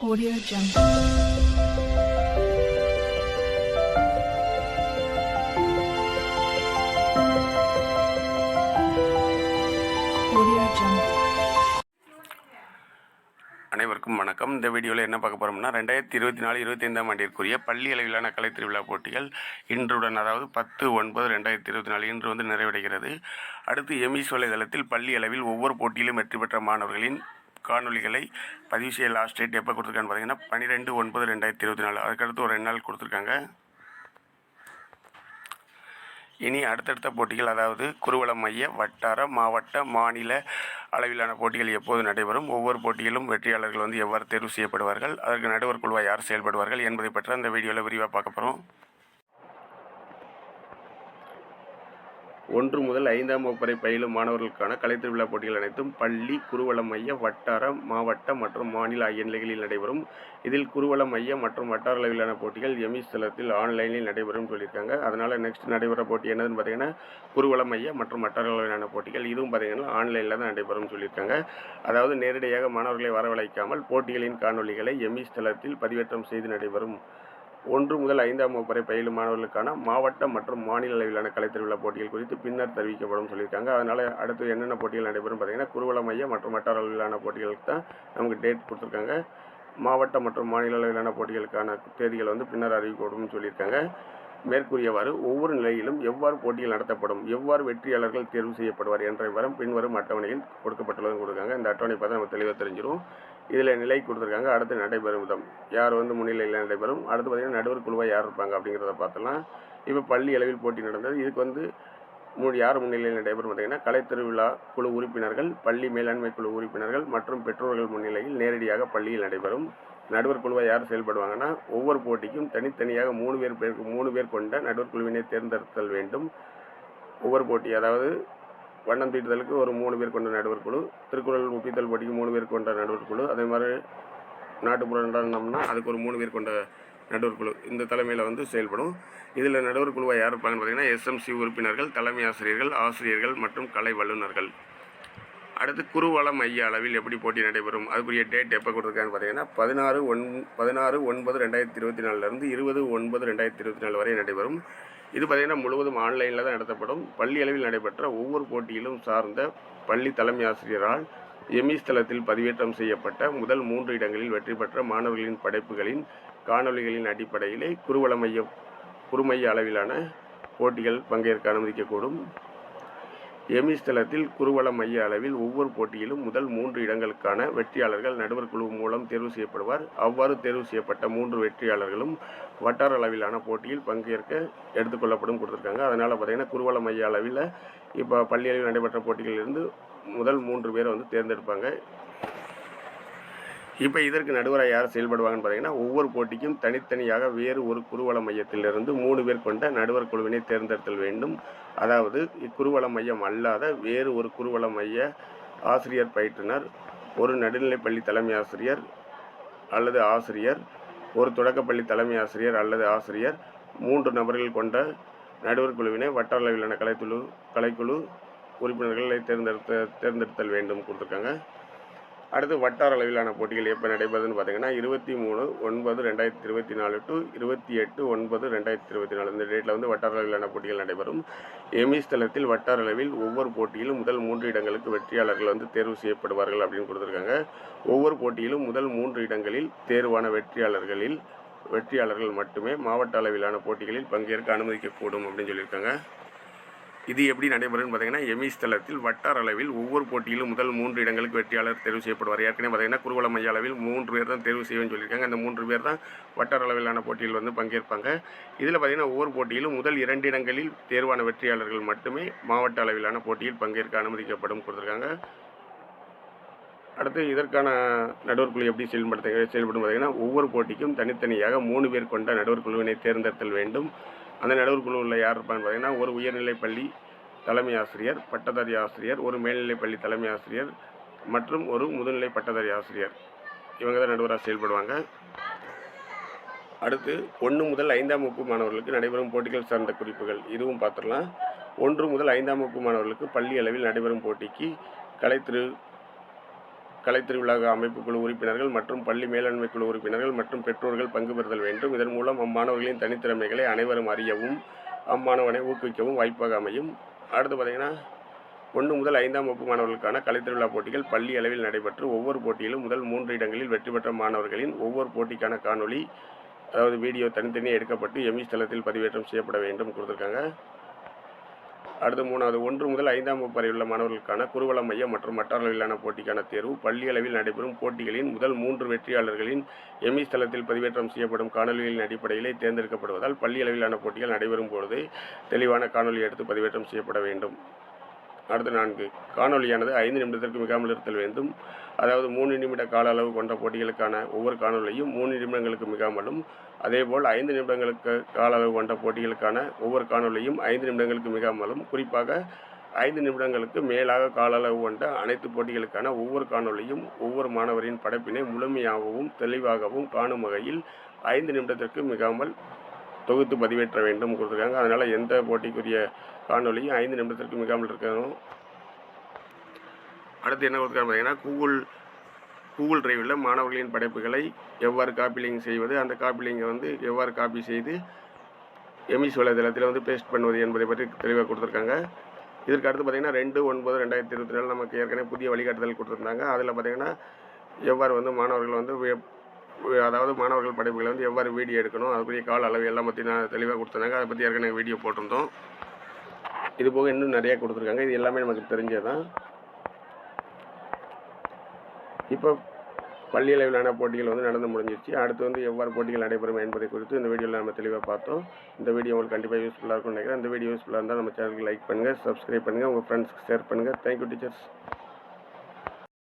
Audio Jungle. Audio Jungle. அனைவருக்கும் வணக்கம் இந்த வீடியோவில் என்ன பார்க்க போகிறோம்னா ரெண்டாயிரத்தி இருபத்தி நாலு இருபத்தைந்தாம் ஆண்டிற்குரிய பள்ளி அளவிலான கலை திருவிழா போட்டிகள் இன்றுடன் அதாவது பத்து ஒன்பது ரெண்டாயிரத்தி இருபத்தி நாலு இன்று வந்து நிறைவடைகிறது அடுத்து எமிஸ் வலைதளத்தில் பள்ளி அளவில் ஒவ்வொரு போட்டியிலும் வெற்றி பெற்ற மாணவர்களின் காணொளிகளை பதிவு செய்ய லாஸ்ட் டேட் எப்போ கொடுத்துருக்கான்னு பார்த்தீங்கன்னா பன்னிரெண்டு ஒன்பது ரெண்டாயிரத்தி இருபத்தி நாலு. அதுக்கடுத்து ஒரு ரெண்டு நாள் கொடுத்துருக்காங்க. இனி அடுத்தடுத்த போட்டிகள் அதாவது குருவலம் மைய வட்டார மாவட்ட மாநில அளவிலான போட்டிகள் எப்போது நடைபெறும்? ஒவ்வொரு போட்டியிலும் வெற்றியாளர்கள் வந்து எவ்வாறு தேர்வு செய்யப்படுவார்கள்? அதற்கு நடுவர் குழுவாக யார் செயல்படுவார்கள் என்பதை பற்றி அந்த வீடியோவில் விரிவாக பார்க்க போகிறோம் ஒன்று முதல் ஐந்தாம் வகுப்பறை பயிலும் மாணவர்களுக்கான கலைத்திருவிழா போட்டிகள் அனைத்தும் பள்ளி குருவள மைய வட்டார மாவட்ட மற்றும் மாநில ஆகிய நிலைகளில் நடைபெறும். இதில் குருவள மைய மற்றும் வட்டார அளவிலான போட்டிகள் எமிஸ் தளத்தில் ஆன்லைனில் நடைபெறும் சொல்லியிருக்காங்க. அதனால் நெக்ஸ்ட் நடைபெற போட்டி என்னதுன்னு பார்த்தீங்கன்னா குருவள மைய மற்றும் வட்டார அளவிலான போட்டிகள். இதுவும் பார்த்தீங்கன்னா ஆன்லைனில் தான் நடைபெறும் சொல்லியிருக்காங்க. அதாவது நேரடியாக மாணவர்களை வரவழைக்காமல் போட்டிகளின் காணொளிகளை எமிஸ் தளத்தில் பதிவேற்றம் செய்து நடைபெறும். ஒன்று முதல் ஐந்தாம் வகுப்பு வரை பயிலும் மாணவர்களுக்கான மாவட்ட மற்றும் மாநில அளவிலான கலைத்திருவிழா போட்டிகள் குறித்து பின்னர் தெரிவிக்கப்படும் சொல்லியிருக்காங்க. அதனால் அடுத்து என்னென்ன போட்டிகள் நடைபெறும் பார்த்தீங்கன்னா குருவல மையம் மற்றும் வட்டார அளவிலான போட்டிகளுக்கு தான் நமக்கு டேட் கொடுத்துருக்காங்க. மாவட்ட மற்றும் மாநில அளவிலான போட்டிகளுக்கான தேதிகள் வந்து பின்னர் அறிவிக்கப்படும் சொல்லியிருக்காங்க. மேற்கூறியவாறு ஒவ்வொரு நிலையிலும் எவ்வாறு போட்டிகள் நடத்தப்படும் எவ்வாறு வெற்றியாளர்கள் தேர்வு செய்யப்படுவார் என்ற விவரம் பின்வரும் அட்டவணையில் கொடுக்கப்பட்டுள்ளதும் கொடுக்காங்க இந்த அட்டவணை பார்த்தா நம்ம தெளிவாக தெரிஞ்சிடும் இதில் நிலை கொடுத்துருக்காங்க. அடுத்து நடைபெறும் விதம். யார் வந்து முன்னிலையில் நடைபெறும். அடுத்து பார்த்திங்கன்னா நடுவர் குழுவாக யார் இருப்பாங்க அப்படிங்கிறத பார்த்தலாம் இப்போ பள்ளி அளவில் போட்டி நடந்தது. இதுக்கு வந்து மூ யார் முன்னிலையில் நடைபெறும் பார்த்தீங்கன்னா கலைத்திருவிழா குழு உறுப்பினர்கள் பள்ளி மேலாண்மை குழு உறுப்பினர்கள் மற்றும் பெற்றோர்கள் முன்னிலையில் நேரடியாக பள்ளியில் நடைபெறும். நடுவர் குழுவாக யார் செயல்படுவாங்கன்னா ஒவ்வொரு போட்டிக்கும் தனித்தனியாக மூணு பேர் பேருக்கு மூணு பேர் கொண்ட நடுவர் குழுவினை தேர்ந்தெடுத்தல் வேண்டும். ஒவ்வொரு போட்டி அதாவது வண்ணம் தீட்டுதலுக்கு ஒரு மூணு பேர் கொண்ட நடுவர் குழு திருக்குறள் ஒப்பித்தல் படிக்கு மூணு பேர் கொண்ட நடுவர் குழு. அதே மாதிரி நாட்டுப்புற நடனம்னா அதுக்கு ஒரு மூணு பேர் கொண்ட நடுவர் குழு. இந்த தலைமையில் வந்து செயல்படும். இதில் நடுவர் குழுவாக யார் இருப்பாங்கன்னு பார்த்தீங்கன்னா எஸ்எம்சி உறுப்பினர்கள் தலைமை ஆசிரியர்கள் ஆசிரியர்கள் மற்றும் கலை வல்லுநர்கள். அடுத்து குருவள மைய அளவில் எப்படி போட்டி நடைபெறும்? அதுக்குரிய டேட் எப்போ கொடுத்துருக்காங்கன்னு பார்த்தீங்கன்னா பதினாறு ஒன் பதினாறு ஒன்பது ரெண்டாயிரத்தி இருபத்தி நாலுலேருந்து இருபது ஒன்பது ரெண்டாயிரத்தி இருபத்தி நாலு வரை நடைபெறும். இது பார்த்திங்கன்னா முழுவதும் ஆன்லைனில் தான் நடத்தப்படும். பள்ளி அளவில் நடைபெற்ற ஒவ்வொரு போட்டியிலும் சார்ந்த பள்ளி தலைமை ஆசிரியரால் எமிஸ் தளத்தில் பதிவேற்றம் செய்யப்பட்ட முதல் மூன்று இடங்களில் வெற்றி பெற்ற மாணவர்களின் படைப்புகளின் காணொளிகளின் அடிப்படையிலே குறுவள மைய குறுமைய அளவிலான போட்டிகள் பங்கேற்க அனுமதிக்கக்கூடும். எமிஸ் தளத்தில் குருவள மைய அளவில் ஒவ்வொரு போட்டியிலும் முதல் மூன்று இடங்களுக்கான வெற்றியாளர்கள் நடுவர் குழு மூலம் தேர்வு செய்யப்படுவார். அவ்வாறு தேர்வு செய்யப்பட்ட மூன்று வெற்றியாளர்களும் வட்டார அளவிலான போட்டியில் பங்கேற்க எடுத்துக்கொள்ளப்படும் கொடுத்துருக்காங்க. அதனால் பார்த்தீங்கன்னா குருவள மைய அளவில் இப்போ பள்ளி அளவில் நடைபெற்ற போட்டிகளிலிருந்து முதல் மூன்று பேரை வந்து தேர்ந்தெடுப்பாங்க. இப்போ இதற்கு நடுவராக யார் செயல்படுவாங்கன்னு பார்த்தீங்கன்னா ஒவ்வொரு போட்டிக்கும் தனித்தனியாக வேறு ஒரு குறுவள மையத்திலிருந்து மூணு பேர் கொண்ட நடுவர் குழுவினை தேர்ந்தெடுத்தல் வேண்டும். அதாவது இக்குறுவல மையம் அல்லாத வேறு ஒரு குறுவல மைய ஆசிரியர் பயிற்றுனர் ஒரு நடுநிலைப்பள்ளி தலைமை ஆசிரியர் அல்லது ஆசிரியர் ஒரு தொடக்கப்பள்ளி தலைமை ஆசிரியர் அல்லது ஆசிரியர் மூன்று நபர்கள் கொண்ட நடுவர் குழுவினை வட்டார அளவிலான கலைக்குழு கலைக்குழு உறுப்பினர்களை தேர்ந்தெடுத்த தேர்ந்தெடுத்தல் வேண்டும் கொடுத்துருக்காங்க. அடுத்து வட்டார அளவிலான போட்டிகள் எப்போ நடைபெறுதுன்னு பார்த்தீங்கன்னா இருபத்தி மூணு ஒன்பது ரெண்டாயிரத்தி இருபத்தி நாலு டு இருபத்தி எட்டு ஒன்பது ரெண்டாயிரத்தி இருபத்தி நாலு இந்த டேட்டில் வந்து வட்டார அளவிலான போட்டிகள் நடைபெறும். எமிஸ் தளத்தில் வட்டார அளவில் ஒவ்வொரு போட்டியிலும் முதல் மூன்று இடங்களுக்கு வெற்றியாளர்கள் வந்து தேர்வு செய்யப்படுவார்கள் அப்படின்னு கொடுத்துருக்காங்க. ஒவ்வொரு போட்டியிலும் முதல் மூன்று இடங்களில் தேர்வான வெற்றியாளர்களில் வெற்றியாளர்கள் மட்டுமே மாவட்ட அளவிலான போட்டிகளில் பங்கேற்க அனுமதிக்கக்கூடும் அப்படின்னு சொல்லியிருக்காங்க. இது எப்படி நடைபெறும்னு பார்த்தீங்கன்னா எமிஸ் தளத்தில் வட்டார அளவில் ஒவ்வொரு போட்டியிலும் முதல் மூன்று இடங்களுக்கு வெற்றியாளர் தேர்வு செய்யப்படுவார். ஏற்கனவே பார்த்தீங்கன்னா குறுவல மைய அளவில் மூன்று பேர் தான் தேர்வு செய்வேன்னு சொல்லியிருக்காங்க. அந்த மூன்று பேர் தான் வட்டார அளவிலான போட்டியில் வந்து பங்கேற்பாங்க. இதில் பார்த்தீங்கன்னா ஒவ்வொரு போட்டியிலும் முதல் இரண்டு இடங்களில் தேர்வான வெற்றியாளர்கள் மட்டுமே மாவட்ட அளவிலான போட்டியில் பங்கேற்க அனுமதிக்கப்படும் கொடுத்துருக்காங்க. அடுத்து இதற்கான நடுவர் குழு எப்படி செயல்படுத்த செயல்படும் பார்த்தீங்கன்னா ஒவ்வொரு போட்டிக்கும் தனித்தனியாக மூணு பேர் கொண்ட நடுவர் குழுவினை தேர்ந்தெடுத்தல் வேண்டும். அந்த நடுவர் குழுவில் யார் இருப்பான்னு பார்த்தீங்கன்னா ஒரு உயர்நிலைப் பள்ளி தலைமை ஆசிரியர் பட்டதாரி ஆசிரியர் ஒரு மேல்நிலைப் பள்ளி தலைமை ஆசிரியர் மற்றும் ஒரு முதுநிலை பட்டதாரி ஆசிரியர். இவங்க தான் நடுவராக செயல்படுவாங்க. அடுத்து ஒன்று முதல் ஐந்தாம் வகுப்பு மாணவர்களுக்கு நடைபெறும் போட்டிகள் சார்ந்த குறிப்புகள். இதுவும் பார்த்துடலாம். ஒன்று முதல் ஐந்தாம் வகுப்பு மாணவர்களுக்கு பள்ளி அளவில் நடைபெறும் போட்டிக்கு கலைத்திரு கலைத்திருவிழா அமைப்பு குழு உறுப்பினர்கள் மற்றும் பள்ளி மேலாண்மை குழு உறுப்பினர்கள் மற்றும் பெற்றோர்கள் பங்கு பெறுதல் வேண்டும். இதன் மூலம் அம்மாணவர்களின் தனித்திறமைகளை அனைவரும் அறியவும் அம்மாணவனை ஊக்குவிக்கவும் வாய்ப்பாக அமையும். அடுத்து பார்த்தீங்கன்னா ஒன்று முதல் ஐந்தாம் வகுப்பு மாணவர்களுக்கான கலைத்திருவிழா போட்டிகள் பள்ளி அளவில் நடைபெற்று ஒவ்வொரு போட்டியிலும் முதல் மூன்று இடங்களில் வெற்றி பெற்ற மாணவர்களின் ஒவ்வொரு போட்டிக்கான காணொளி அதாவது வீடியோ தனித்தனியே எடுக்கப்பட்டு எமிஸ் தளத்தில் பதிவேற்றம் செய்யப்பட வேண்டும் கொடுத்துருக்காங்க. அடுத்து மூணாவது ஒன்று முதல் ஐந்தாம் வகுப்பு வரை உள்ள மாணவர்களுக்கான குருவள மையம் மற்றும் மற்ற அளவிலான போட்டிக்கான தேர்வு. பள்ளி அளவில் நடைபெறும் போட்டிகளின் முதல் மூன்று வெற்றியாளர்களின் எமி தளத்தில் பதிவேற்றம் செய்யப்படும் காணொலிகளின் அடிப்படையிலே தேர்ந்தெடுக்கப்படுவதால் பள்ளி அளவிலான போட்டிகள் நடைபெறும் பொழுது தெளிவான காணொலி எடுத்து பதிவேற்றம் செய்யப்பட வேண்டும். அடுத்த நான்கு. காணொலியானது ஐந்து நிமிடத்திற்கு மிகாமல் இருத்தல் வேண்டும். அதாவது மூணு நிமிட கால அளவு கொண்ட போட்டிகளுக்கான ஒவ்வொரு காணொலியும் மூணு நிமிடங்களுக்கு மிகாமலும் அதேபோல் ஐந்து நிமிடங்களுக்கு கால அளவு கொண்ட போட்டிகளுக்கான ஒவ்வொரு காணொலியும் ஐந்து நிமிடங்களுக்கு மிகாமலும் குறிப்பாக ஐந்து நிமிடங்களுக்கு மேலாக கால அளவு கொண்ட அனைத்து போட்டிகளுக்கான ஒவ்வொரு காணொலியும் ஒவ்வொரு மாணவரின் படைப்பினை முழுமையாகவும் தெளிவாகவும் காணும் வகையில் ஐந்து நிமிடத்திற்கு மிகாமல் தொகுத்து பதிவேற்ற வேண்டும் கொடுத்துருக்காங்க. அதனால் எந்த போட்டிக்குரிய காணொலியும் ஐந்து நிமிடத்திற்கு மிகாமல் இருக்கணும் அடுத்து என்ன கொடுத்துருக்காங்க பார்த்தீங்கன்னா கூகுள் கூகுள் டிரைவில் மாணவர்களின் படைப்புகளை எவ்வாறு காப்பி லிங்க் செய்வது அந்த காப்பி லிங்கை வந்து எவ்வாறு காப்பி செய்து எமிஸ் வலைதளத்தில் வந்து பேஸ்ட் பண்ணுவது என்பதை பற்றி தெளிவாக கொடுத்துருக்காங்க. இதற்கு அடுத்து பார்த்தீங்கன்னா ரெண்டு ஒன்பது ரெண்டாயிரத்தி இருபத்தி நாலு நமக்கு ஏற்கனவே புதிய வழிகாட்டுதல் கொடுத்துருந்தாங்க. அதில் பார்த்தீங்கன்னா எவ்வாறு வந்து மாணவர்கள் வந்து அதாவது மாணவர்கள் படைப்புகளை வந்து எவ்வாறு வீடியோ எடுக்கணும் அதுக்குரிய கால அளவு எல்லாம் பற்றி நான் தெளிவாக கொடுத்துருந்தாங்க. அதை பற்றி ஏற்கனவே வீடியோ போட்டிருந்தோம். இது போக இன்னும் நிறைய கொடுத்துருக்காங்க. இது எல்லாமே நமக்கு தெரிஞ்சதான் இப்போ பள்ளி அளவிலான போட்டிகள் வந்து நடந்து முடிஞ்சிருச்சு. அடுத்து வந்து எவ்வாறு போட்டிகள் நடைபெறும் என்பதை குறித்து இந்த வீடியோவில் நம்ம தெளிவாக பார்த்தோம். இந்த வீடியோ உங்களுக்கு கண்டிப்பாக யூஸ்ஃபுல்லாக இருக்கும்னு நினைக்கிறேன். இந்த வீடியோ யூஸ்ஃபுல்லாக இருந்தால் நம்ம சேனலுக்கு லைக் பண்ணுங்கள் சப்ஸ்கிரைப் பண்ணுங்கள் உங்கள் ஃப்ரெண்ட்ஸ்க்கு ஷேர் பண்ணுங்கள் தேங்க்யூ டீச்சர்ஸ்